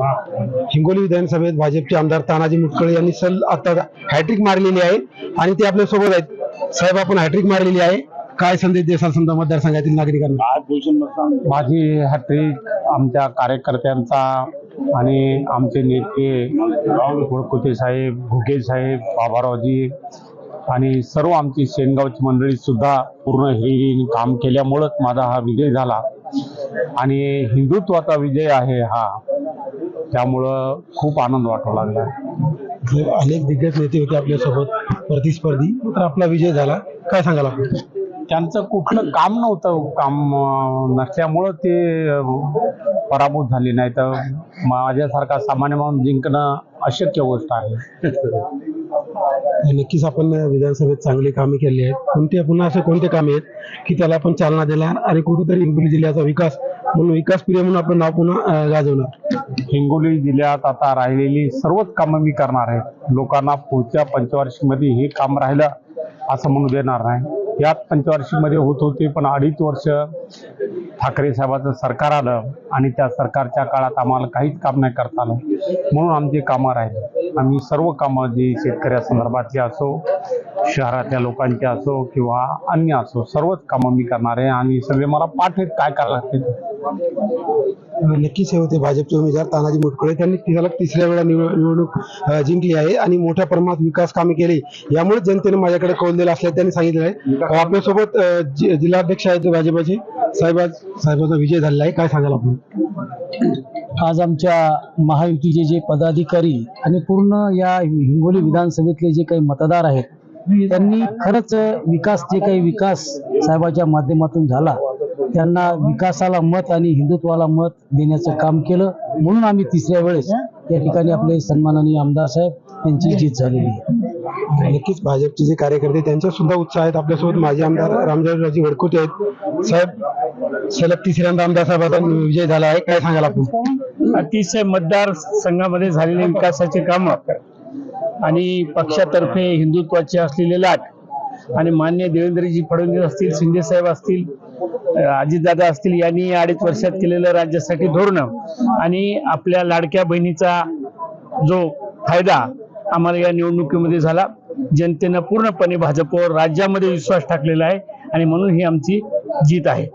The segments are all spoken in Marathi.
हिंगोली विधानसभेत भाजपचे आमदार तानाजी मुटकळे यांनी सल आता हॅट्रिक मारलेली आहे आणि ते आपल्यासोबत आहेत. साहेब आपण हॅट्रिक मारलेली आहे. काय संदेश देसाल समजा मतदारसंघातील नागरिकांना? माझी हॅट्रिक आमच्या कार्यकर्त्यांचा आणि आमचे नेते गुळकुते साहेब घुगे साहेब बाबारावजी आणि सर्व आमची शेनगावची मंडळी सुद्धा पूर्ण हे काम केल्यामुळंच माझा हा विजय झाला. आणि हिंदुत्वाचा विजय आहे हा. त्यामुळं खूप आनंद वाटू लागला. अनेक दिग्गज नेते होते आपल्यासोबत प्रतिस्पर्धी तर आपला विजय झाला. काय सांगाल आपण? त्यांचं कुठलं काम नव्हतं काम अं, नसल्यामुळं ते अं, पराभूत झाले. नाही तर माझ्यासारखा सामान्य माणूस जिंकणं अशक्य गोष्ट आहे. नक्कीच आपण विधानसभेत चांगली कामे केली आहेत. कोणते पुन्हा असे कोणते कामे आहेत की त्याला आपण चालना दिला आणि कुठेतरी हिंगोली जिल्ह्याचा विकास म्हणून विकास प्रिय म्हणून आपलं नाव पुन्हा गाजवणार. हिंगोली जिल्ह्यात आता राहिलेली सर्वच कामं मी करणार आहे. लोकांना पुढच्या पंचवार्षिकमध्ये हे काम राहिलं असं म्हणू देणार नाही. यात पंचवार्षिकमध्ये होत होते पण अडीच वर्ष ठाकरे साहेबाचं सरकार आलं आणि त्या सरकारच्या काळात आम्हाला काहीच काम नाही करता आलं. म्हणून आमची कामं राहिली. आम्ही सर्व कामं जी शेतकऱ्यासंदर्भातली असो शहरातल्या लोकांची असो किंवा अन्य असो सर्वच कामं मी करणार आहे. आणि सगळे मला पाठ आहेत काय करायला लागते नक्कीच हे होते भाजपचे उमेदवार तानाजी मुटकुळे. त्यांनी तिला तिसऱ्या वेळा निवडणूक जिंकली आहे आणि मोठ्या प्रमाणात विकास कामे केली. यामुळे जनतेने माझ्याकडे कौल दिला असल्याचं त्यांनी सांगितलं आहे. आपल्यासोबत जिल्हाध्यक्ष आहेत भाजपचे. साहेब साहेबाचा विजय झालेला आहे. काय सांगाल आपण? आज आमच्या महायुतीचे जे पदाधिकारी आणि पूर्ण या हिंगोली विधानसभेतले जे काही मतदार आहेत त्यांनी खरंच विकास जे काही विकास साहेबाच्या माध्यमातून झाला त्यांना विकासाला मत आणि हिंदुत्वाला मत देण्याचं काम केलं. म्हणून आम्ही तिसऱ्या वेळेस या ठिकाणी आपले सन्माननीय आमदार साहेब यांची जीत झालेली आहे. नक्कीच भाजपचे जे कार्यकर्ते त्यांच्या सुद्धा उत्साह आहेत आपल्यासोबत माजी आमदार रामजाजी वडकुटे आहेत. साहेब सलग तिसऱ्यांदा आमदार साहेबांचा विजय झाला आहे. काय सांगाल आपण? अतिशय मतदार संघामध्ये झालेले विकासाचे काम आणि पक्षातर्फे हिंदुत्वाचे असलेले लाट आणि मान्य देवेंद्रजी फडणवीस असतील शिंदे साहेब असतील अजितदादा असतील यांनी अडीच वर्षात केलेलं राज्यासाठी धोरण. आणि आपल्या लाडक्या बहिणीचा जो फायदा आम्हाला या निवडणुकीमध्ये झाला जनतेनं पूर्णपणे भाजपवर राज्यामध्ये विश्वास टाकलेला आहे आणि म्हणून ही आमची जीत आहे.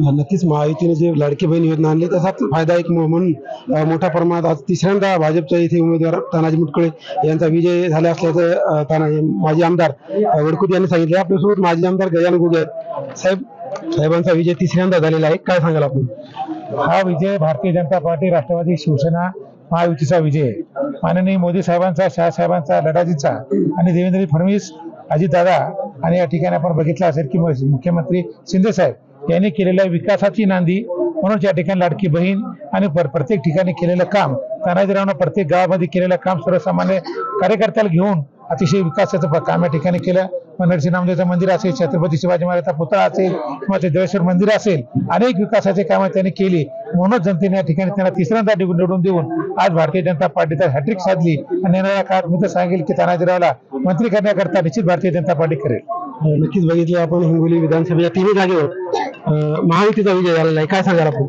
नक्कीच महायुतीने जे लाडकी बहीण योजना आणली त्याचा फायदा एक म्हणून मोठ्या प्रमाणात आज तिसऱ्यांदा भाजपच्या इथे उमेदवार तानाजी मुटकुळे यांचा विजय झाला असल्याचं तानाजी माजी आमदार अं, यांनी सांगितले. आपल्यासोबत माजी आमदार गजान गुगे साहेब साहेबांचा विजय तिसऱ्यांदा झालेला आहे. काय सांगाल आपण? हा विजय भारतीय जनता पार्टी राष्ट्रवादी शिवसेना महायुतीचा विजय माननीय मोदी साहेबांचा शहासाहेबांचा लढाजीचा आणि देवेंद्र फडणवीस अजितदादा आणि या ठिकाणी आपण बघितलं असेल की मुख्यमंत्री शिंदे साहेब यांनी केलेल्या विकासाची नांदी म्हणून या ठिकाणी लाडकी बहीण आणि प्रत्येक ठिकाणी केलेलं काम तानाजीरावनं प्रत्येक गावामध्ये केलेलं काम सर्वसामान्य कार्यकर्त्याला घेऊन अतिशय विकासाचं काम या ठिकाणी केलं. नरसिंह नामदेवचं मंदिर असेल छत्रपती शिवाजी महाराजांचा पुतळा असेल किंवा ते देवेश्वर मंदिर असेल अनेक विकासाचे कामं त्यांनी केली. म्हणूनच जनतेने या ठिकाणी त्यांना तिसऱ्यांदा निवडून देऊन आज भारतीय जनता पार्टीचा हॅट्रिक साधली. आणि येणाऱ्या काळात मी तर सांगेल की तानाजीरावला मंत्री करण्याकरता निश्चित भारतीय जनता पार्टी करेल. नक्कीच बघितले आपण हिंगोली विधानसभेच्या तिन्ही जागेवर. महायुतीचा विजय झालेला आहे काय सांगाल आपण?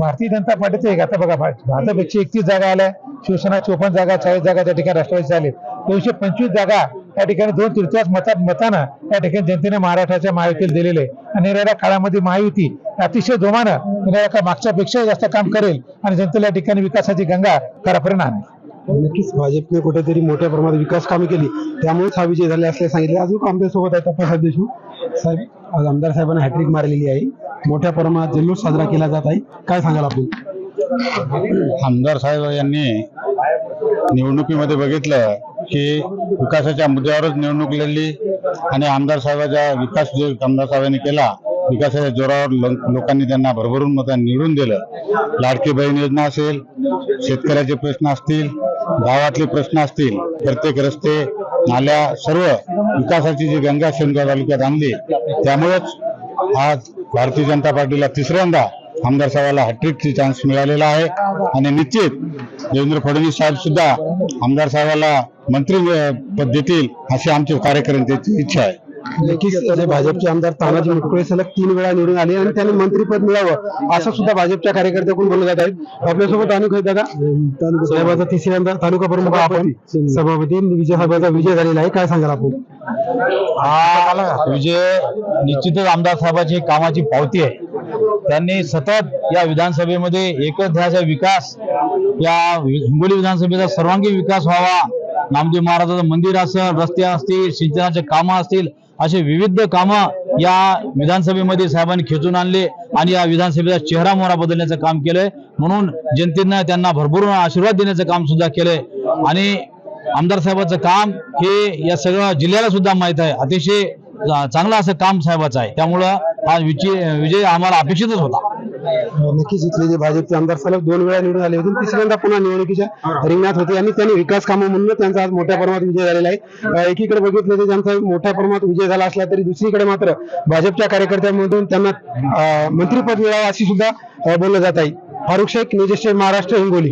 भारतीय जनता पार्टीचं एक आता बघा एकशे एकतीस जागा आल्या. शिवसेना चोपन्न जागा चाळीस जागा त्या ठिकाणी राष्ट्रवादी आले. दोनशे पंचवीस जागा या ठिकाणी दोन तृतीयांश मतात मतानं या ठिकाणी जनतेने महाराष्ट्राच्या महायुतीला दिलेले आहे. आणि येणाऱ्या काळामध्ये महायुती अतिशय जोमानं येणाऱ्या का मागच्या पेक्षा जास्त काम करेल आणि जनतेला या ठिकाणी विकासाची गंगा खरापर्यंत आणेल. नक्कीच भाजपने कुठेतरी मोठ्या प्रमाणात विकास कामे केली. त्यामुळेच हा विजय झाला असल्याचे सांगितले. अजून आमच्यासोबत आहेत अप्पासाहेब देशमुख. साहेब आज आमदार साहेबांना हॅट्रिक मारलेली आहे. मोठ्या प्रमाणात जल्लोष साजरा केला जात आहे. काय सांगाल आपण? आमदार साहेब यांनी निवडणुकीमध्ये बघितलं. की विकासाच्या मुद्द्यावरच निवडणूक लढली आणि आमदार साहेबाचा विकास जो आमदार साहेबांनी केला विकासाच्या जोरावर लोकांनी त्यांना भरभरून मतांनी निवडून दिलं. लाडकी बहीण योजना असेल शेतकऱ्याचे प्रश्न असतील गावातले प्रश्न असतील प्रत्येक रस्ते नाल्या सर्व विकासाची जी गंगा शेंगा तालुक्यात आणली त्यामुळेच आज भारतीय जनता पार्टीला तिसऱ्यांदा आमदार साहेबाला हॅट्रिकची चान्स मिळालेला आहे. आणि निश्चित देवेंद्र फडणवीस साहेब सुद्धा आमदार साहेबाला मंत्री पद देतील अशी आमच्या कार्यकर्त्यांची इच्छा आहे. नक्कीच जे भाजपचे आमदार तानाजी मुटकुळे सलग तीन वेळा निवडून आले आणि त्यांनी मंत्रीपद मिळावं असं सुद्धा भाजपच्या कार्यकर्त्याकडून बोललं जात आहेत आपल्यासोबत अनेक आहेत दादा? साहेबाचा तिसऱ्यांदा तालुका प्रमुख आपण सभापती. विजय साहेबाचा विजय झालेला आहे. काय सांगाल आपण? हा विजय निश्चितच आमदार साहेबांची कामाची पावती आहे. त्यांनी सतत या विधानसभेमध्ये एकच ध्यास विकास या हिंगोली विधानसभेचा सर्वांगीण विकास व्हावा. नामदेव महाराजाचं मंदिर असेल रस्ते असतील सिंचनाचे कामं असतील असे विविध कामं या विधानसभेमध्ये साहेबांनी खेचून आणले आणि या विधानसभेचा चेहरा मोहरा बदलण्याचं काम केलंय. म्हणून जनतेनं त्यांना भरभरून आशीर्वाद देण्याचं काम सुद्धा केलंय. आणि आमदार साहेबाचं काम हे या सगळ्या जिल्ह्याला सुद्धा माहीत आहे. अतिशय चांगलं असं काम साहेबाचं आहे. त्यामुळं हा विजय विजय आम्हाला अपेक्षितच होता. नक्कीच इथले जे भाजपचे आमदार सलग दोन वेळा निवडून आले होते. तिसऱ्यांदा पुन्हा निवडणुकीच्या रिंगणात होते आणि त्यांनी विकास कामं म्हणून त्यांचा आज मोठ्या प्रमाणात विजय झालेला आहे. एकीकडे बघितलं तर त्यांचा मोठ्या प्रमाणात विजय झाला असला तरी दुसरीकडे मात्र भाजपच्या कार्यकर्त्यांमधून त्यांना अं, मंत्रिपद मिळावं अशी सुद्धा अं, बोललं जात आहे. फारुख शेख निजेश महाराष्ट्र हिंगोली.